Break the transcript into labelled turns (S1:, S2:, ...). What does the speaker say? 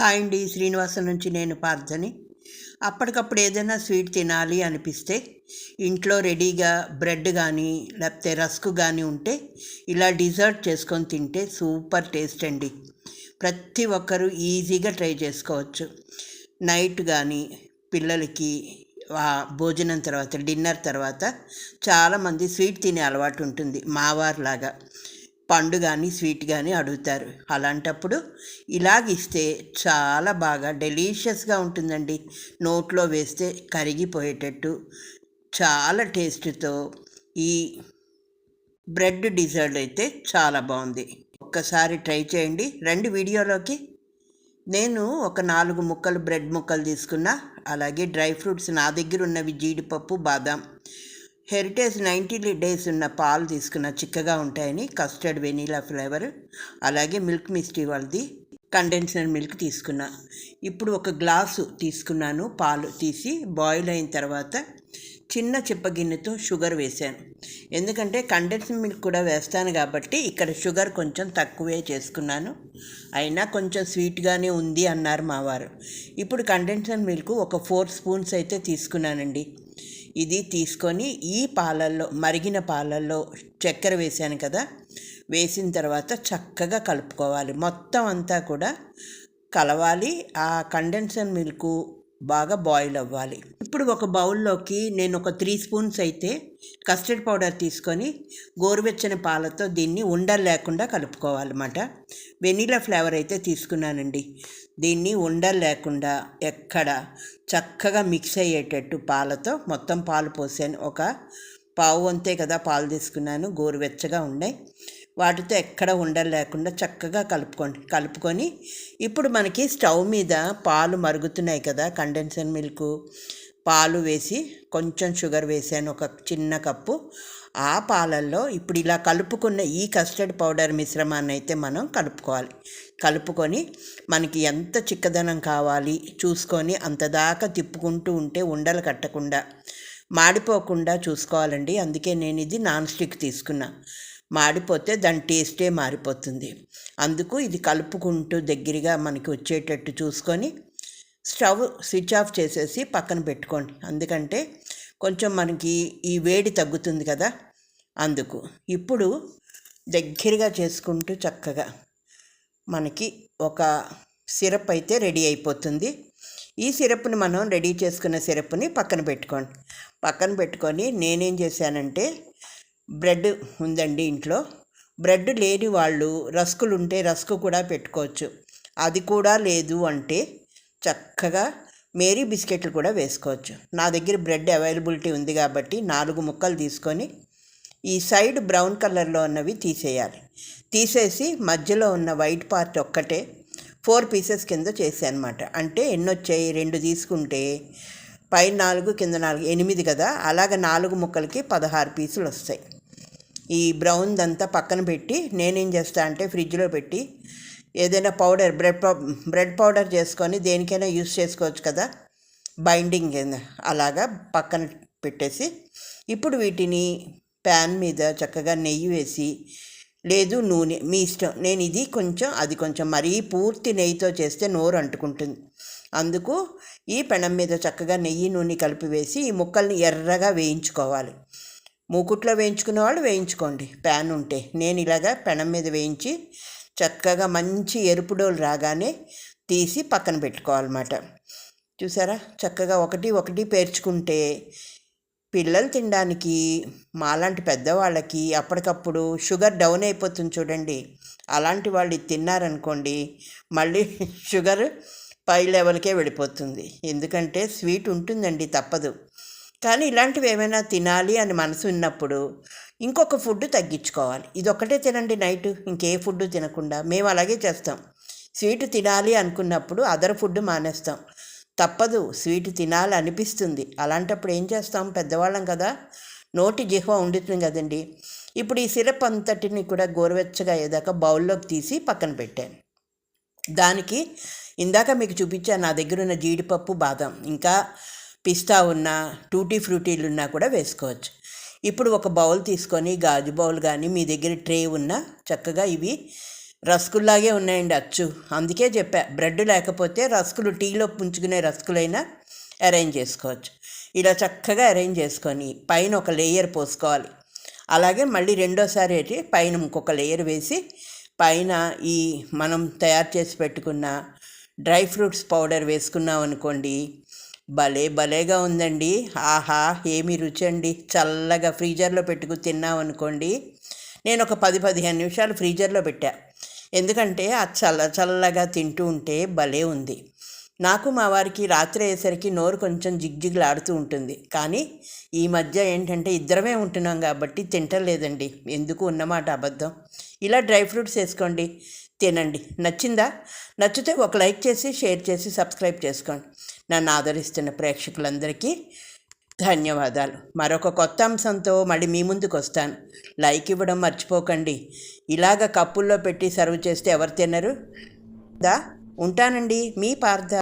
S1: Hi అండి శ్రీనివాసం నుంచి నేను పార్థని. అప్పటికప్పుడు ఏదైనా స్వీట్ తినాలి అనిపిస్తే ఇంట్లో రెడీగా బ్రెడ్ కానీ లేకపోతే రస్క్ కానీ ఉంటే ఇలా డిజర్ట్ చేసుకొని తింటే సూపర్ టేస్ట్ అండి. ప్రతి ఒక్కరూ ఈజీగా ట్రై చేసుకోవచ్చు. నైట్ కానీ పిల్లలకి భోజనం తర్వాత డిన్నర్ తర్వాత చాలామంది స్వీట్ తినే అలవాటు ఉంటుంది మావారిలాగా పండు కానీ స్వీట్ కానీ అడుగుతారు. అలాంటప్పుడు ఇలాగిస్తే చాలా బాగా డెలీషియస్గా ఉంటుందండి. నోట్లో వేస్తే కరిగిపోయేటట్టు చాలా టేస్ట్తో ఈ బ్రెడ్ డిజర్ట్ అయితే చాలా బాగుంది. ఒక్కసారి ట్రై చేయండి. రెండు వీడియోలోకి. నేను ఒక నాలుగు ముక్కలు బ్రెడ్ ముక్కలు తీసుకున్నా అలాగే డ్రై ఫ్రూట్స్ నా దగ్గర ఉన్నవి జీడిపప్పు బాదాం హెరిటేజ్ నైంటీ డేస్ ఉన్న పాలు తీసుకున్న చిక్కగా ఉంటాయని కస్టర్డ్ వెనీలా ఫ్లేవర్ అలాగే మిల్క్ మిస్టీ వాళ్ళది కండెన్సర్ మిల్క్ తీసుకున్నా. ఇప్పుడు ఒక గ్లాసు తీసుకున్నాను పాలు తీసి బాయిల్ అయిన తర్వాత చిన్న చిప్పగిన్నెతో షుగర్ వేశాను. ఎందుకంటే కండెన్స్ మిల్క్ కూడా వేస్తాను కాబట్టి ఇక్కడ షుగర్ కొంచెం తక్కువే చేసుకున్నాను. అయినా కొంచెం స్వీట్గానే ఉంది అన్నారు మావారు ఇప్పుడు కండెన్సర్ మిల్క్ ఒక ఫోర్ స్పూన్స్ అయితే తీసుకున్నానండి. ఇది తీసుకొని ఈ పాలల్లో మరిగిన పాలల్లో చక్కెర వేసాను కదా వేసిన తర్వాత చక్కగా కలుపుకోవాలి. మొత్తం అంతా కూడా కలవాలి. ఆ కండెన్సర్ మిల్క్ బాగా బాయిల్ అవ్వాలి. ఇప్పుడు ఒక బౌల్లోకి నేను ఒక త్రీ స్పూన్స్ అయితే కస్టర్డ్ పౌడర్ తీసుకొని గోరువెచ్చని పాలతో దీన్ని ఉండలు లేకుండా కలుపుకోవాలన్నమాట. వెనీలా ఫ్లేవర్ అయితే తీసుకున్నానండి. దీన్ని ఉండలు లేకుండా ఎక్కడ చక్కగా మిక్స్ అయ్యేటట్టు పాలతో మొత్తం పాలు పోసాను. ఒక పావు అంతే కదా పాలు తీసుకున్నాను. గోరువెచ్చగా ఉన్నాయి. వాటితో ఎక్కడ ఉండలు లేకుండా చక్కగా కలుపుకోండి కలుపుకొని ఇప్పుడు మనకి స్టవ్ మీద పాలు మరుగుతున్నాయి కదా కండెన్సర్ మిల్క్ పాలు వేసి కొంచెం షుగర్ వేసాను ఒక చిన్న కప్పు. ఆ పాలల్లో ఇప్పుడు ఇలా కలుపుకున్న ఈ కస్టర్డ్ పౌడర్ మిశ్రమాన్ని అయితే మనం కలుపుకోవాలి. కలుపుకొని మనకి ఎంత చిక్కదనం కావాలి చూసుకొని అంత దాకా తిప్పుకుంటూ ఉంటే ఉండలు కట్టకుండా మాడిపోకుండా చూసుకోవాలండి. అందుకే నేను ఇది నాన్ స్టిక్ తీసుకున్నా. మాడిపోతే దాని టేస్టే మారిపోతుంది. అందుకు ఇది కలుపుకుంటూ దగ్గరగా మనకి వచ్చేటట్టు చూసుకొని స్టవ్ స్విచ్ ఆఫ్ చేసేసి పక్కన పెట్టుకోండి. ఎందుకంటే కొంచెం మనకి ఈ వేడి తగ్గుతుంది కదా. అందుకు ఇప్పుడు దగ్గరగా చేసుకుంటూ చక్కగా మనకి ఒక సిరప్ అయితే రెడీ అయిపోతుంది. ఈ సిరప్ని మనం రెడీ చేసుకున్న సిరప్ని పక్కన పెట్టుకోండి. పక్కన పెట్టుకొని నేనేం చేశానంటే బ్రెడ్ ఉందండి ఇంట్లో. బ్రెడ్ లేని వాళ్ళు రస్కులు ఉంటే రస్కు కూడా పెట్టుకోవచ్చు. అది కూడా లేదు అంటే చక్కగా మేరీ బిస్కెట్లు కూడా వేసుకోవచ్చు. నా దగ్గర బ్రెడ్ అవైలబిలిటీ ఉంది కాబట్టి నాలుగు ముక్కలు తీసుకొని ఈ సైడ్ బ్రౌన్ కలర్లో ఉన్నవి తీసేయాలి. తీసేసి మధ్యలో ఉన్న వైట్ పార్ట్ ఒక్కటే ఫోర్ పీసెస్ కింద చేసానమాట అంటే ఎన్ని వచ్చాయి రెండు తీసుకుంటే పైన నాలుగు కింద నాలుగు ఎనిమిది కదా? అలాగ నాలుగు ముక్కలకి పదహారు పీసులు వస్తాయి ఈ బ్రౌన్ అంతా పక్కన పెట్టి నేనేం చేస్తా అంటే ఫ్రిడ్జ్లో పెట్టి ఏదైనా పౌడర్ బ్రెడ్ బ్రెడ్ పౌడర్ చేసుకొని దేనికైనా యూస్ చేసుకోవచ్చు కదా. బైండింగ్ అలాగా పక్కన పెట్టేసి ఇప్పుడు వీటిని ప్యాన్ మీద చక్కగా నెయ్యి వేసి లేదు నూనె మీ ఇష్టం నేను ఇది కొంచెం అది కొంచెం మరీ పూర్తి నెయ్యితో చేస్తే నోరు అంటుకుంటుంది. అందుకు ఈ పెనం మీద చక్కగా నెయ్యి నూనె కలిపి వేసి ఈ ముక్కల్ని ఎర్రగా వేయించుకోవాలి. మూకుట్లో వేయించుకునే వాళ్ళు వేయించుకోండి. ప్యాన్ ఉంటే. నేను ఇలాగా పెనం మీద వేయించి చక్కగా మంచి ఎరుపు డోలు రాగానే తీసి పక్కన పెట్టుకోవాలన్నమాట. చూసారా? చక్కగా ఒకటి ఒకటి పేర్చుకుంటే పిల్లలు తినడానికి మాలాంటి పెద్దవాళ్ళకి అప్పటికప్పుడు షుగర్ డౌన్ అయిపోతుంది చూడండి. అలాంటి వాళ్ళు తిన్నారనుకోండి మళ్ళీ షుగర్ పై లెవెల్కే వెళ్ళిపోతుంది. ఎందుకంటే స్వీట్ ఉంటుందండి తప్పదు. కానీ ఇలాంటివి ఏమైనా తినాలి అని మనసు ఉన్నప్పుడు ఇంకొక ఫుడ్ తగ్గించుకోవాలి. ఇది ఒక్కటే తినండి నైట్ ఇంకే ఫుడ్ తినకుండా. మేము అలాగే చేస్తాం. స్వీట్ తినాలి అనుకున్నప్పుడు అదర్ ఫుడ్ మానేస్తాం. తప్పదు స్వీట్ తినాలి అనిపిస్తుంది. అలాంటప్పుడు ఏం చేస్తాం? పెద్దవాళ్ళం కదా నోటి జిహ్వ ఉండుతుంది కదండి. ఇప్పుడు ఈ సిరప్ అంతటిని కూడా గోరువెచ్చగా అయ్యేదాకా బౌల్లోకి తీసి పక్కన పెట్టాను. దానికి ఇందాక మీకు చూపించాను నా దగ్గర ఉన్న జీడిపప్పు బాదం. ఇంకా పిస్తా ఉన్న టూటీ ఫ్రూటీలు ఉన్నా కూడా వేసుకోవచ్చు. ఇప్పుడు ఒక బౌల్ తీసుకొని గాజు బౌల్ కానీ మీ దగ్గర ట్రే ఉన్న చక్కగా ఇవి రస్కుల్లాగే ఉన్నాయండి అచ్చు. అందుకే చెప్పా బ్రెడ్ లేకపోతే రస్కులు టీలో పుంచుకునే రస్కులైనా అరేంజ్ చేసుకోవచ్చు. ఇలా చక్కగా అరేంజ్ చేసుకొని పైన ఒక లేయర్ పోసుకోవాలి. అలాగే మళ్ళీ రెండోసారి అయితే పైన ఇంకొక లేయర్ వేసి పైన ఈ మనం తయారు చేసి పెట్టుకున్న డ్రై ఫ్రూట్స్ పౌడర్ వేసుకున్నాం అనుకోండి భలే భలేగా ఉందండి. ఆహా ఏమి రుచి అండి చల్లగా ఫ్రీజర్లో పెట్టుకుని తిన్నాం అనుకోండి నేను ఒక పది పదిహేను నిమిషాలు ఫ్రీజర్లో పెట్టా. ఎందుకంటే ఆ చల్ల చల్లగా తింటూ ఉంటే భలే ఉంది. నాకు మా వారికి రాత్రి అయ్యేసరికి నోరు కొంచెం జిగ్జిగ్లాడుతూ ఉంటుంది. కానీ ఈ మధ్య ఏంటంటే ఇద్దరమే ఉంటున్నాం కాబట్టి తింటలేదండి. ఎందుకు ఉన్నమాట అబద్ధం? ఇలా డ్రై ఫ్రూట్స్ వేసుకోండి. తినండి. నచ్చిందా? నచ్చితే ఒక లైక్ చేసి షేర్ చేసి సబ్స్క్రైబ్ చేసుకోండి. నన్ను ఆదరిస్తున్న ప్రేక్షకులందరికీ ధన్యవాదాలు. మరొక కొత్త అంశంతో మళ్ళీ మీ ముందుకు వస్తాను. లైక్ ఇవ్వడం మర్చిపోకండి. ఇలాగ కప్పుల్లో పెట్టి సర్వ్ చేస్తే ఎవరు తినరు? దా ఉంటానండి. మీ పార్థ